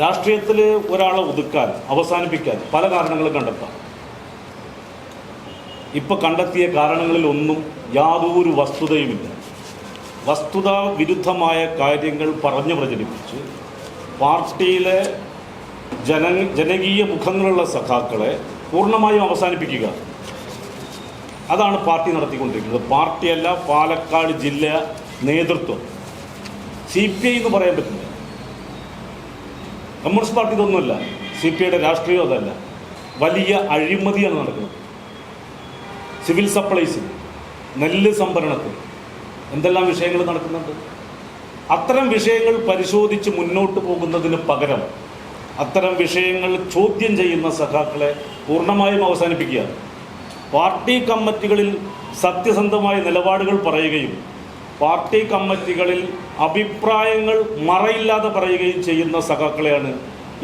രാഷ്ട്രീയത്തിൽ ഒരാളെ ഒതുക്കാൻ അവസാനിപ്പിക്കാൻ പല കാരണങ്ങൾ കണ്ടെത്താം. ഇപ്പൊ കണ്ടെത്തിയ കാരണങ്ങളിൽ ഒന്നും യാതൊരു വസ്തുതയുമില്ല. വസ്തുതാ വിരുദ്ധമായ കാര്യങ്ങൾ പറഞ്ഞു പ്രചരിപ്പിച്ച് പാർട്ടിയിലെ ജന ജനകീയ മുഖങ്ങളുള്ള സഖാക്കളെ പൂർണമായും അവസാനിപ്പിക്കുക. അതാണ് പാർട്ടി നടത്തിക്കൊണ്ടിരിക്കുന്നത്. പാർട്ടിയല്ല പാലക്കാട് ജില്ല നേതൃത്വം. സി പി ഐ എന്ന് പറയാൻ പറ്റില്ല. കമ്മ്യൂണിസ്റ്റ് പാർട്ടി ഇതൊന്നുമല്ല. സി പി ഐയുടെ രാഷ്ട്രീയം അതല്ല. വലിയ അഴിമതിയാണ് നടക്കുന്നത്. സിവിൽ സപ്ലൈസിൽ നെല്ല് സംഭരണത്തിൽ എന്തെല്ലാം വിഷയങ്ങൾ നടക്കുന്നുണ്ട്? അത്തരം വിഷയങ്ങൾ പരിശോധിച്ച് മുന്നോട്ട് പോകുന്നതിന് പകരം അത്തരം വിഷയങ്ങൾ ചോദ്യം ചെയ്യുന്ന സഖാക്കളെ പൂർണമായും അവസാനിപ്പിക്കുക പാർട്ടി കമ്മിറ്റികളിൽ സത്യസന്ധമായ നിലപാടുകൾ പറയുകയും പാർട്ടി കമ്മിറ്റികളിൽ അഭിപ്രായങ്ങൾ മറയില്ലാതെ പറയുകയും ചെയ്യുന്ന സഖാക്കളെയാണ്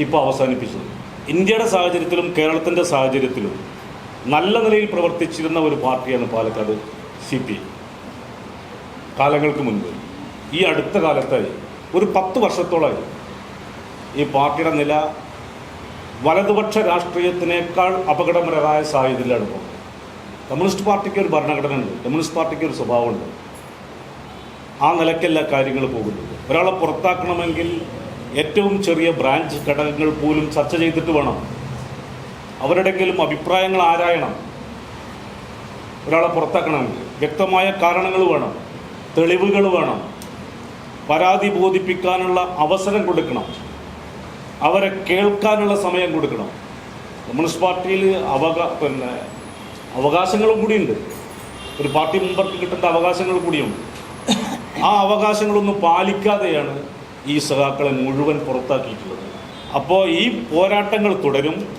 ഇപ്പോൾ അവസാനിപ്പിച്ചത്. ഇന്ത്യയുടെ സാഹചര്യത്തിലും കേരളത്തിന്റെ സാഹചര്യത്തിലും നല്ല നിലയിൽ പ്രവർത്തിച്ചിരുന്ന ഒരു പാർട്ടിയാണ് പാലക്കാട് സി പി കാലങ്ങൾക്ക് മുൻപ്. ഈ അടുത്ത കാലത്തായി ഒരു പത്ത് വർഷത്തോളമായി ഈ പാർട്ടിയുടെ നില വലതുപക്ഷ രാഷ്ട്രീയത്തിനേക്കാൾ അപകടകരമായ സാഹചര്യത്തിലാണ് പോകുന്നത് കമ്മ്യൂണിസ്റ്റ് പാർട്ടിക്ക് ഒരു ഭരണഘടന ഉണ്ട് കമ്മ്യൂണിസ്റ്റ് പാർട്ടിക്ക് ഒരു സ്വഭാവമുണ്ട്. ആ നിലയ്ക്കല്ല കാര്യങ്ങൾ പോകുന്നത്. ഒരാളെ പുറത്താക്കണമെങ്കിൽ ഏറ്റവും ചെറിയ ബ്രാഞ്ച് ഘടകങ്ങൾ പോലും ചർച്ച ചെയ്തിട്ട് വേണം. അവരുടെങ്കിലും അഭിപ്രായങ്ങൾ ആരായണം? ഒരാളെ പുറത്താക്കണമെങ്കിൽ വ്യക്തമായ കാരണങ്ങൾ വേണം തെളിവുകൾ വേണം പരാതി ബോധിപ്പിക്കാനുള്ള അവസരം കൊടുക്കണം അവരെ കേൾക്കാനുള്ള സമയം കൊടുക്കണം. കമ്മ്യൂണിസ്റ്റ് പാർട്ടിയിൽ അവകാ പിന്നെ അവകാശങ്ങളും കൂടിയുണ്ട്. ഒരു പാർട്ടി മുമ്പർക്ക് കിട്ടേണ്ട അവകാശങ്ങൾ കൂടിയുണ്ട്. ആ അവകാശങ്ങളൊന്നും പാലിക്കാതെയാണ് ഈ സഖാക്കളെ മുഴുവൻ പുറത്താക്കിയിട്ടുള്ളത്. അപ്പോൾ ഈ പോരാട്ടങ്ങൾ തുടരും.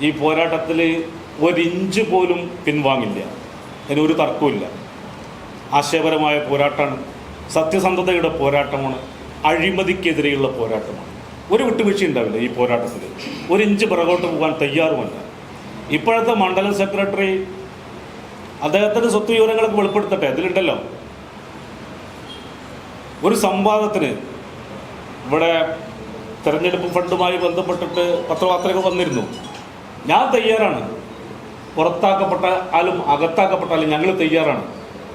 ഈ പോരാട്ടത്തിൽ ഒരിഞ്ച് പോലും പിൻവാങ്ങില്ല. അതിന് ഒരു തർക്കമില്ല ആശയപരമായ പോരാട്ടമാണ് സത്യസന്ധതയുടെ പോരാട്ടമാണ് അഴിമതിക്കെതിരെയുള്ള പോരാട്ടമാണ്. ഒരു വിട്ടുവീഴ്ച ഉണ്ടാവില്ല ഈ പോരാട്ടത്തിൽ. ഒരു ഇഞ്ച് പിറകോട്ട് പോകാൻ തയ്യാറുമല്ല. ഇപ്പോഴത്തെ മണ്ഡലം സെക്രട്ടറി അദ്ദേഹത്തിന്റെ സ്വത്ത് വിവരങ്ങളൊക്കെ വെളിപ്പെടുത്തട്ടെ? അതിലുണ്ടല്ലോ. ഒരു സംവാദത്തിന് ഇവിടെ തെരഞ്ഞെടുപ്പ് ഫണ്ടുമായി ബന്ധപ്പെട്ടിട്ട് പത്രവാർത്തകൾ വന്നിരുന്നു. ഞാൻ തയ്യാറാണ്. പുറത്താക്കപ്പെട്ടാലും അകത്താക്കപ്പെട്ടാലും ഞങ്ങൾ തയ്യാറാണ്.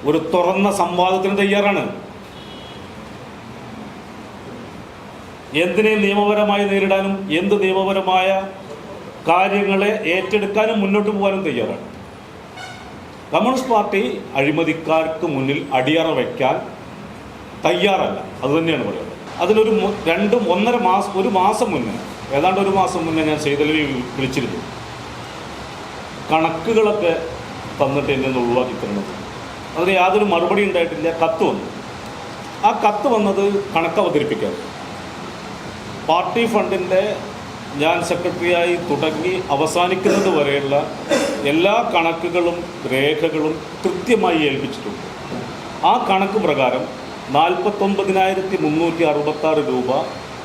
ഒരു തുറന്ന സംവാദത്തിന് തയ്യാറാണ്. എന്തിനെ നിയമപരമായി നേരിടാനും എന്ത് നിയമപരമായ കാര്യങ്ങളെ ഏറ്റെടുക്കാനും മുന്നോട്ട് പോകാനും തയ്യാറാണ്. കമ്മ്യൂണിസ്റ്റ് പാർട്ടി അഴിമതിക്കാർക്ക് മുന്നിൽ അടിയറ വയ്ക്കാൻ തയ്യാറല്ല. അതുതന്നെയാണ് പറയുന്നത്. അതിലൊരു രണ്ട് ഒന്നര മാസം ഒരു മാസം മുന്നേ ഏതാണ്ട് ഒരു മാസം മുന്നേ ഞാൻ ചെയ്തലവി വിളിച്ചിരുന്നു. കണക്കുകളൊക്കെ തന്നിട്ട് എന്നെ ഒന്ന് ഒഴിവാക്കി അതിന് യാതൊരു മറുപടി ഉണ്ടായിട്ടില്ല. കത്ത് വന്നു. ആ കത്ത് വന്നത് കണക്ക് അവതരിപ്പിക്കാൻ. പാർട്ടി ഫണ്ടിന്റെ ഞാൻ സെക്രട്ടറിയായി തുടങ്ങി അവസാനിക്കുന്നത് വരെയുള്ള എല്ലാ കണക്കുകളും രേഖകളും കൃത്യമായി ഏൽപ്പിച്ചിട്ടുണ്ട്. ആ കണക്ക് പ്രകാരം നാൽപ്പത്തൊമ്പതിനായിരത്തി മുന്നൂറ്റി അറുപത്താറ് രൂപ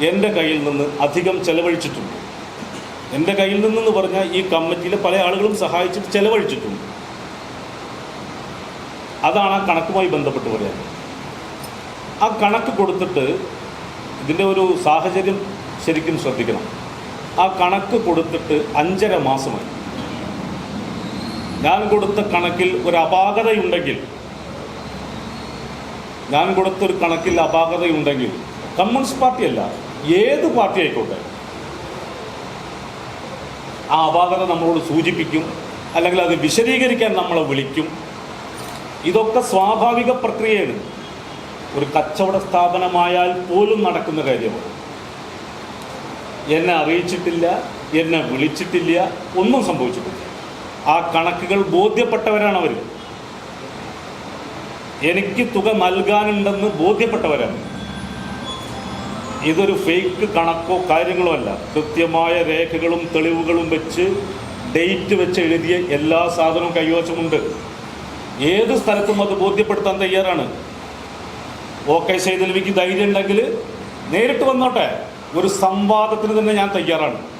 എന്റെ കയ്യിൽ നിന്ന് അധികം ചെലവഴിച്ചിട്ടുണ്ട്. എന്റെ കയ്യിൽ നിന്നെന്ന് പറഞ്ഞാൽ ഈ കമ്മിറ്റിയിലെ പല ആളുകളും സഹായിച്ചിട്ട് ചെലവഴിച്ചിട്ടുണ്ട്. അതാണ് ആ കണക്കുമായി ബന്ധപ്പെട്ട് പറയാൻ ആ കണക്ക് കൊടുത്തിട്ട് ഇതിന്റെ ഒരു സാഹചര്യം ശരിക്കും ശ്രദ്ധിക്കണം. ആ കണക്ക് കൊടുത്തിട്ട് അഞ്ചര മാസമായി. ഞാൻ കൊടുത്ത കണക്കിൽ ഒരു അപാകതയുണ്ടെങ്കിൽ ഞാൻ കൊടുത്തൊരു കണക്കിൽ അപാകതയുണ്ടെങ്കിൽ കമ്മ്യൂണിസ്റ്റ് പാർട്ടിയല്ല ഏത് പാർട്ടി ആയിക്കോട്ടെ. ആ അപാകത നമ്മളോട് സൂചിപ്പിക്കും അല്ലെങ്കിൽ അത് വിശദീകരിക്കാൻ നമ്മളെ വിളിക്കും. ഇതൊക്കെ സ്വാഭാവിക പ്രക്രിയയാണ്. ഒരു കച്ചവട സ്ഥാപനമായാൽ പോലും നടക്കുന്ന കാര്യമാണ്. എന്നെ അറിയിച്ചിട്ടില്ല എന്നെ വിളിച്ചിട്ടില്ല ഒന്നും സംഭവിച്ചിട്ടില്ല. ആ കണക്കുകൾ ബോധ്യപ്പെട്ടവരാണ് അവർ എനിക്ക് തുക നൽകാനുണ്ടെന്ന് ബോധ്യപ്പെട്ടവരാണ്. ഇതൊരു ഫേക്ക് കണക്കോ കാര്യങ്ങളോ അല്ല. കൃത്യമായ രേഖകളും തെളിവുകളും വെച്ച് ഡേറ്റ് വെച്ച് എഴുതിയ എല്ലാ സാധനവും കൈവശമുണ്ട്. ഏത് സ്ഥലത്തും അത് ബോധ്യപ്പെടുത്താൻ തയ്യാറാണ്. ഓക്കെ ശൈതൽവിക്ക് ധൈര്യം ഉണ്ടെങ്കിൽ നേരിട്ട് വന്നോട്ടെ. ഒരു സംവാദത്തിന് തന്നെ ഞാൻ തയ്യാറാണ്.